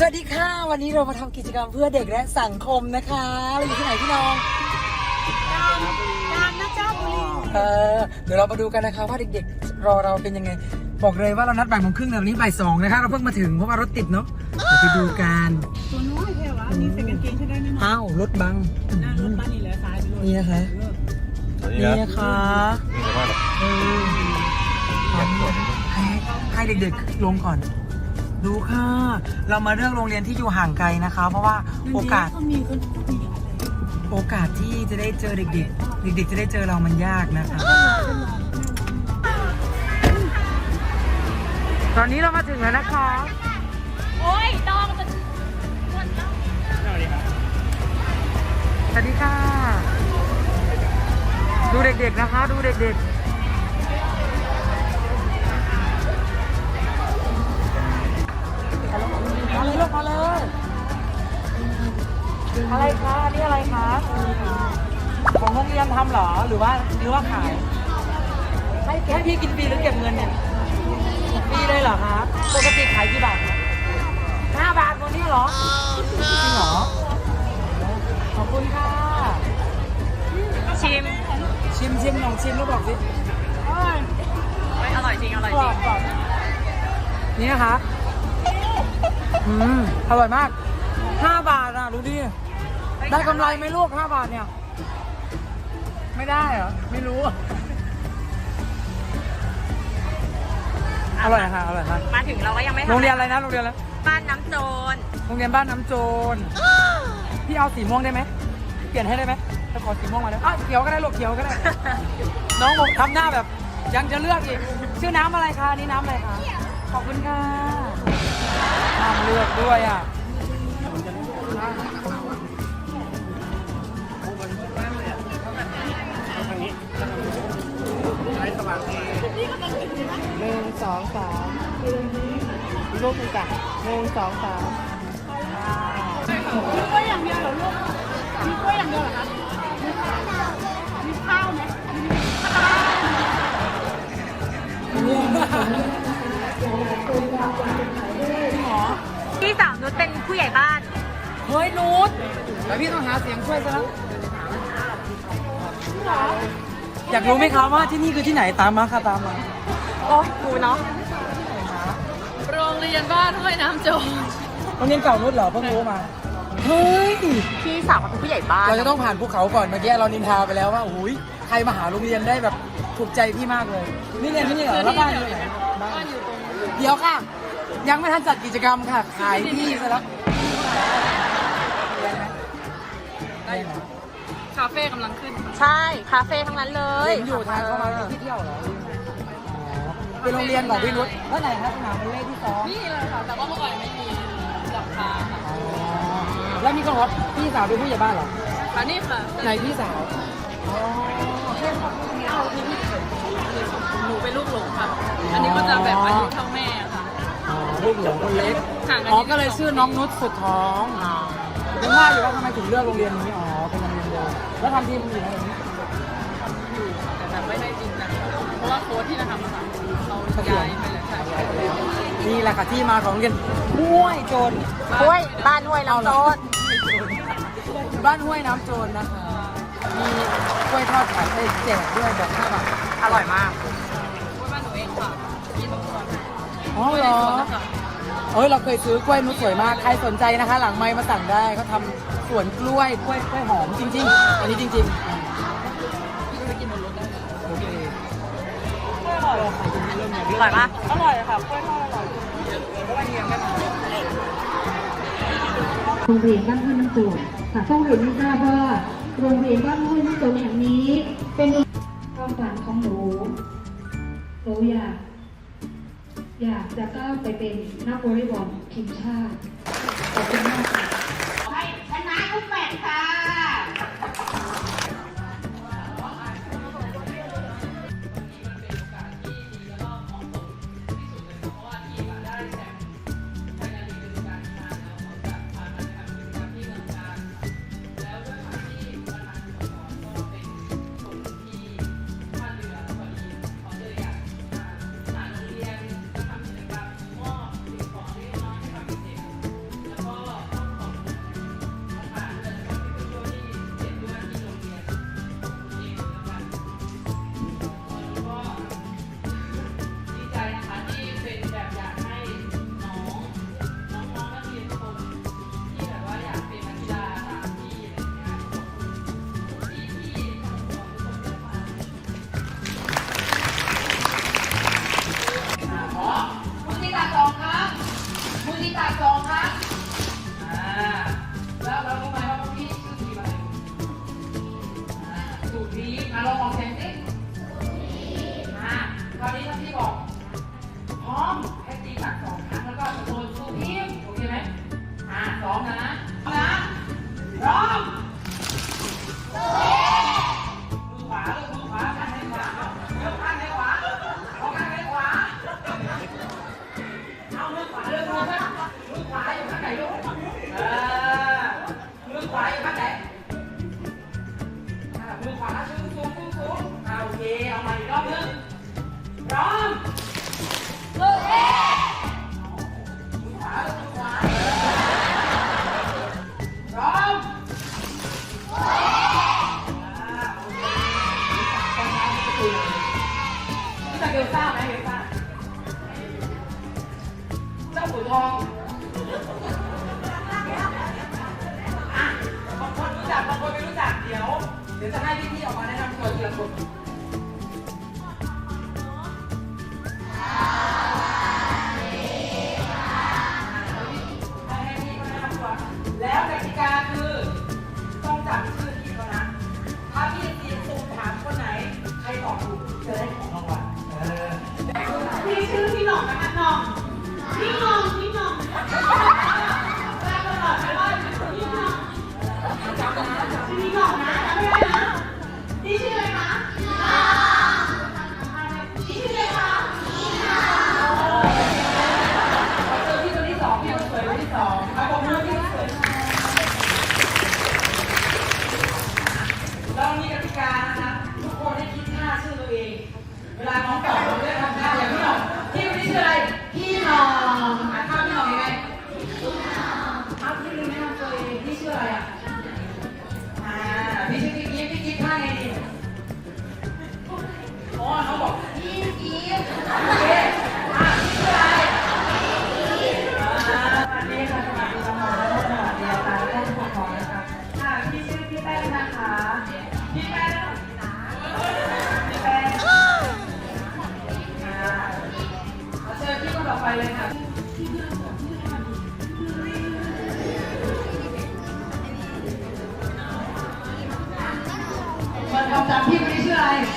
สวัสดีค่ะ วันนี้เรามาทำกิจกรรมเพื่อเด็กและสังคมนะคะเราอยู่ที่ไหนพี่น้องกาญนะเจ้าบุรีเออเดี๋ยวเรามาดูกันนะคะว่าเด็กๆ รอเราเป็นยังไง บอกเลยว่าเรานัดบ่ายโมงครึ่งแต่วันนี้บ่ายสองนะคะ เราเพิ่งมาถึงเพราะว่ารถติดเนาะเดี๋ยวไปดูกันตัวน้อยแค่วะอันนี้ใส่กางเกงใช่ได้ไหมมั้งอ้าวรถบังหน้ารถบ้านนี่แหละซ้ายไปเลยนี่นะคะนี่นี่นะนะคะนี่จะว่าแบบเออให้ให้เด็กๆลงก่อน ดูค่ะ เรามาเลือกโรงเรียนที่อยู่ห่างไกลนะคะ เพราะว่าโอกาส เขามีคนมีอะไรโอกาสที่จะได้เจอเด็กๆ เด็กๆ จะได้เจอเรามันยากนะคะ ตอนนี้เรามาถึงแล้วนะคะ โอ้ยดองมันสวัสดีค่ะ ดูเด็กๆนะคะ ดูเด็กๆ เลยลูกมาเลย อะไรคะอันนี่อะไรคะ ของโรงเรียนทำเหรอ หรือว่าหรือว่าขาย ให้ให้พี่กินฟรีหรือเก็บเงินเนี่ยฟรีเลยเหรอคะปกติขายกี่บาทคะห้าบาทวันนี้เหรอจริงเหรอ ขอบคุณค่ะ ชิม ชิมชิมลองชิมแล้วบอกสิ อร่อยจริง อร่อยกจรริองบกรอบนี่นะคะ อืมอร่อยมากห้าบาทอะดูดิ ได้กำไรไหมลูกห้าบาทเนี่ย ไม่ได้เหรอ ไม่รู้อะอร่อยค่ะ อร่อยมากมาถึงเราก็ยังไม่โรงเรียนอะไรนะ โรงเรียนอะไร บ้านน้ำโจร โรงเรียนบ้านน้ำโจร พี่เอาสีม่วงได้ไหม เปลี่ยนให้ได้ไหมจะขอสีม่วงมาแล้วอ้าวเขียวก็ได้ลูกเขียวก็ได้ น้องบอกทำหน้าแบบ ยังจะเลือกอีก ชื่อน้ำอะไรคะอันนี่น้ำอะไรคะ ขอบคุณค่ะ น้ำเลือกด้วยอะหนึ่งสองสามลูกหนึ่งจ้ะหนึ่งสองสามมีกล้วยอย่างเดียวเหรอลูกมีกล้วยอย่างเดียวเหรอคะมีข้าวไหม พี่สาวนุชเป็นผู้ใหญ่บ้าน เฮ้ยนูดแล้วพี่ต้องหาเสียงช่วยซะแล้วอยากรู้ไหมคะว่าที่นี่คือที่ไหนตามมาค่ะตามมาโอ้ยกูเนาะโรงเรียนบ้านห้วยน้ำโจรโรงเรียนเก่านุชเหรอเพิ่งรู้มาเฮ้ยพี่สาวเขาเป็นผู้ใหญ่บ้านเราจะต้องผ่านภูเขาก่อนเมื่อกี้เรานินทาไปแล้วว่าโอ้ยใครมาหาโรงเรียนได้แบบ ถูกใจพี่มากเลย นี่เรียนที่นี่เหรอแล้วบ้านอยู่ไหนบ้านอยู่ตรงเดี๋ยวค่ะ ยังไม่ทันจัดกิจกรรมค่ะ ขายที่ซะแล้วเรียนไหมได้ไหมคาเฟ่กำลังขึ้น ใช่ คาเฟ่ทั้งนั้นเลยเรียนอยู่ทางเข้ามาที่เที่ยวเหรออ๋อเป็นโรงเรียนของพี่นุชแล้วไหนครับสนามเป็นเลขที่สองนี่เลยค่ะ แต่ว่าเมื่อก่อนไม่มีหลังคาค่ะอ๋อแล้วมีคนบอกว่าพี่สาวเป็นผู้ใหญ่บ้านเหรอ ค่ะนี่ค่ะ ไหนพี่สาว หนูเป็นลูกหลงค่ะ อันนี้ก็จะแบบอายุเท่าแม่ค่ะอ๋อลูกหลงคนเล็กห่างกันอ๋อนิดก็เลยชื่อน้องนุชสุดท้องยังว่าอยู่ว่าทำไมถึงเลือกโรงเรียนนี้อ๋อเป็นโรงเรียนเดียวแล้วทำทีมอยู่ไหนแบบนี้อยู่แต่แบบไม่ได้จริงจังเพราะว่าโค้ชที่นะครับอะค่ะเขาย้ายไปแล้วใช่นี่แหละค่ะที่มาของโรงเรียนห้วยโจรห้วยบ้านห้วยน้ำโจรบ้านห้วยน้ำโจรนะคะมีกล้วยทอดขายไปแจกด้วยแบบห้าบาทอร่อยมาก อ๋อเหรอเอ้ยเราเคยซื้อกล้วยนุชสวยมาก ใครสนใจนะคะ หลังไม้มาสั่งได้เขาทำสวนกล้วยกล้วยกล้วยหอมจริง ๆ อันนี้จริงๆโอเคอร่อยปะอร่อยค่ะกล้วยทอดอร่อยโรงเรียนบ้านห้วยน้ำโจรค่ะต้องเรียนให้ทราบว่าโรงเรียนบ้านห้วยน้ำโจรแห่งนี้ เป็นความฝันของหนูหนูอยาก อยากจะก้าวไปเป็นนักวอลเลย์บอลทีมชาติขอบคุณมากค่ะ ที่ตาดสองครั้งอ่าแล้วเรารู้ไหมว่าพวกนี้ชื่อทีมอะไรอ่สูตรนี้นะลองอองเสีซิสิอ่าคราวนี้ท่านที่บอกพร้อมให้ตีตักสองครั้งแล้วก็ตะโกนสูตรนี้โอเคไหมอ่าสองนะนะพร้อม เจ้านะเอลซ่าเจ้าหัวทองอะบางคนรู้จักบางคนไม่รู้จักเดี๋ยว เดี๋ยวจะให้พี่ๆออกมาแนะนำตัวทีละคน องน้องน้องพี่น้งลาตม่ว่าจน้ององนะไม่ได้นะนี่ชื่ออะไรคะนี่ชื่ออะไรคะเจอพี่คนที่สองพี่คนสวยคนที่สองเอาผมม่คนสวยเรามีกติกานะคะทุกคนให้คิดท่าชื่อตัวเอง เวลาน้องตอบเราจทำท่าอย่างนี้หรอืออะไร พี่น้องอะข้าพี่น้องยังไงอัพที่ลืมแนะนำตัวเองพี่ชื่ออะไรอะอ่าพี่ชื่อพี่กิ๊ฟพี่กิ๊ฟข้าไงดีอ๋อน้องบอกพี่กิ๊ฟโอเคอ่พี่ชื่ออะไรสวัค่ะสวัสดีค่ะหมอและหมอเดียร์ค่ะและหมอนะคะค่ะพี่ชื่อพี่แป้งนะคะพี่แป้ง ไปเลยค่ะมาทำตามพี่ไม่ได้ชื่ออะไร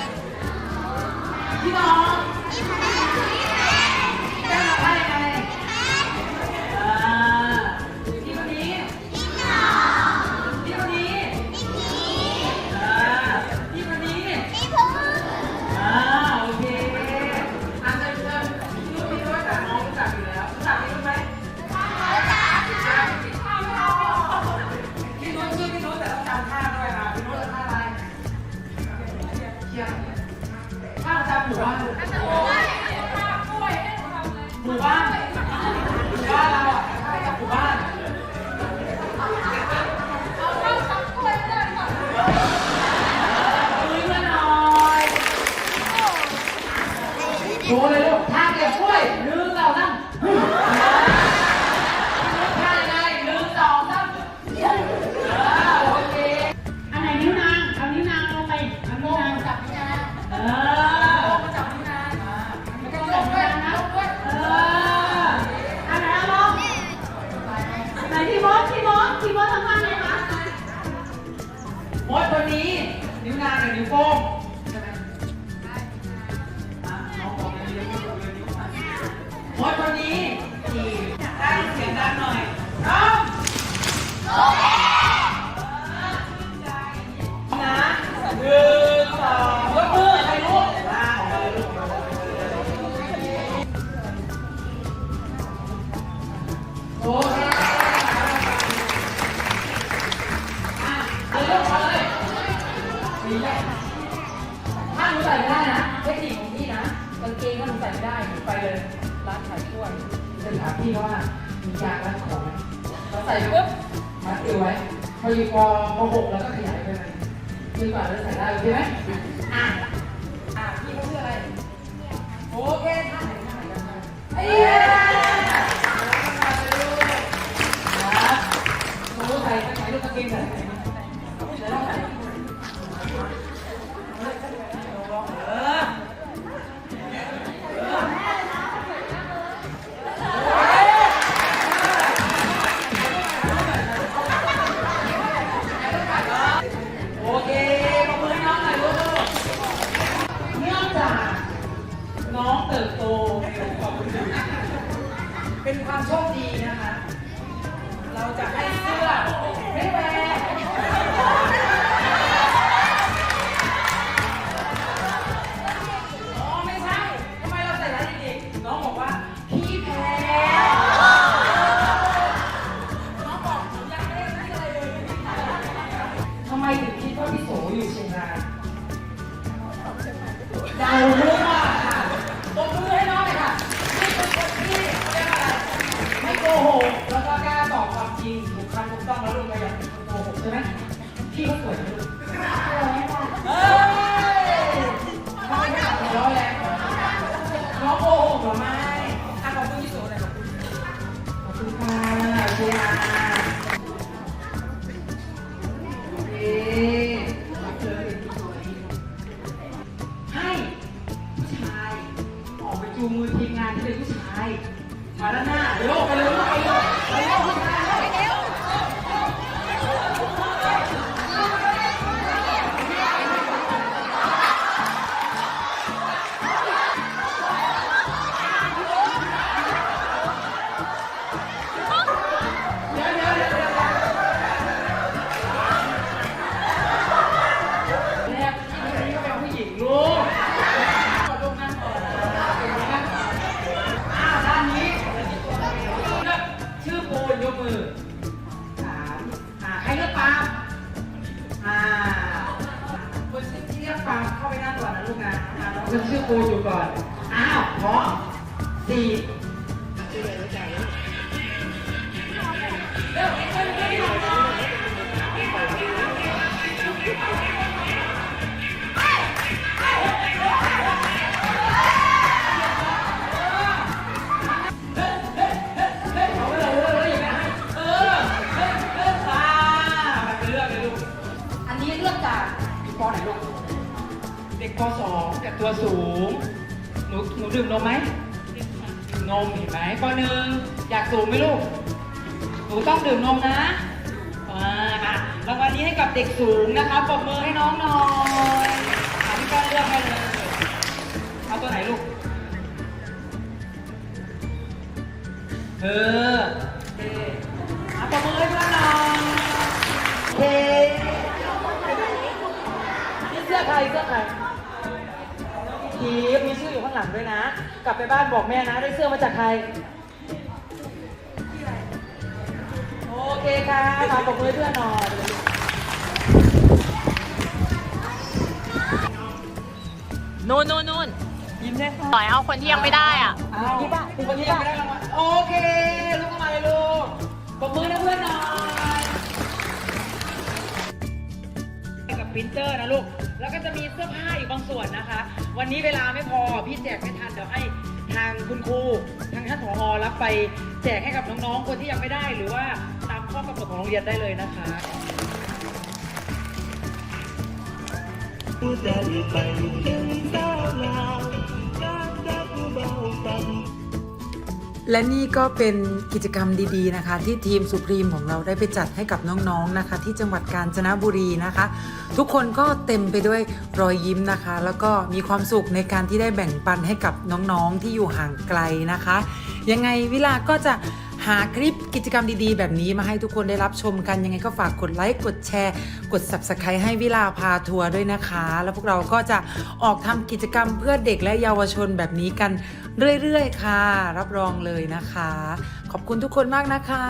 เป็นความโชคดีนะคะ เราจะให้เสื้อไม่แหวกอ๋อไม่ใช่ทำไมเราใส่ร้ายเด็กๆน้องบอกว่าพี่แพ้น้องบอกหนูยังไม่ได้นั่นอะไรเลยทำไมถึงคิดว่าพี่โสอยู่เชียงรายเดามั่วค่ะตบมือให้น้ โกหกแล้วก็กล้าตอบความจริงถูกคำถูกต้องแล้วลุงก็ยังโกหกใช่ไหมพี่เขาสวยไหมลูกเฮ้ยทำไมไม่หัวเราะแรงน้องโกหกหรือไม่อะขอบคุณที่สุดเลยขอบคุณขอบคุณค่ะโอเคค่ะ ตัวสูง หนูหนูดื่มนมไหมนมเห็นไหมปหนึ่งอยากสูงไหมลูก หนูต้องดื่มนมนะอ่าอะรางวัลนี้ให้กับเด็กสูงนะคะปรบมือให้น้องหน่อยอะพี่ก้อนเลือกให้เลยเอาตัวไหนลูก เออโอเคอะปรบมือให้เพื่อนหน่อยโอเคนี่เสื้อใครเสื้อใคร ทีฟมีชื่ออยู่ข้างหลังด้วยนะ กลับไปบ้านบอกแม่นะ ได้เสื้อมาจากใคร โอเคค่ะมาปรบมือให้เพื่อนหน่อยนู่นนู่นนู่นยิ้มได้ค่ะต่อยเอาคนที่ยังไม่ได้อะเอาที่บ้านคนที่ยังไม่ได้รางวัลโอเคลูกเข้ามาเลยลูกปรบมือให้เพื่อนหน่อยกับปรินเตอร์นะลูก แล้วก็จะมีเสื้อผ้าอีกบางส่วนนะคะ วันนี้เวลาไม่พอพี่แจกไม่ทันเดี๋ยวให้ทางคุณครูทางท่านผอรับไปแจกให้กับน้องๆคนที่ยังไม่ได้ หรือว่าตามข้อกำหนดของโรงเรียนได้เลยนะคะ และนี่ก็เป็นกิจกรรมดีๆนะคะ ที่ทีมสุพรีมของเราได้ไปจัดให้กับน้องๆนะคะ ที่จังหวัดกาญจนบุรีนะคะ ทุกคนก็เต็มไปด้วยรอยยิ้มนะคะ แล้วก็มีความสุขในการที่ได้แบ่งปันให้กับน้องๆที่อยู่ห่างไกลนะคะ ยังไงวิลาก็จะหาคลิปกิจกรรมดีๆ แบบนี้มาให้ทุกคนได้รับชมกัน ยังไงก็ฝากกดไลค์ กดแชร์ กด subscribe ให้วิลาพาทัวร์ด้วยนะคะ แล้วพวกเราก็จะออกทำกิจกรรมเพื่อเด็กและเยาวชนแบบนี้กัน เรื่อยๆ ค่ะ รับรองเลยนะคะ ขอบคุณทุกคนมากนะคะ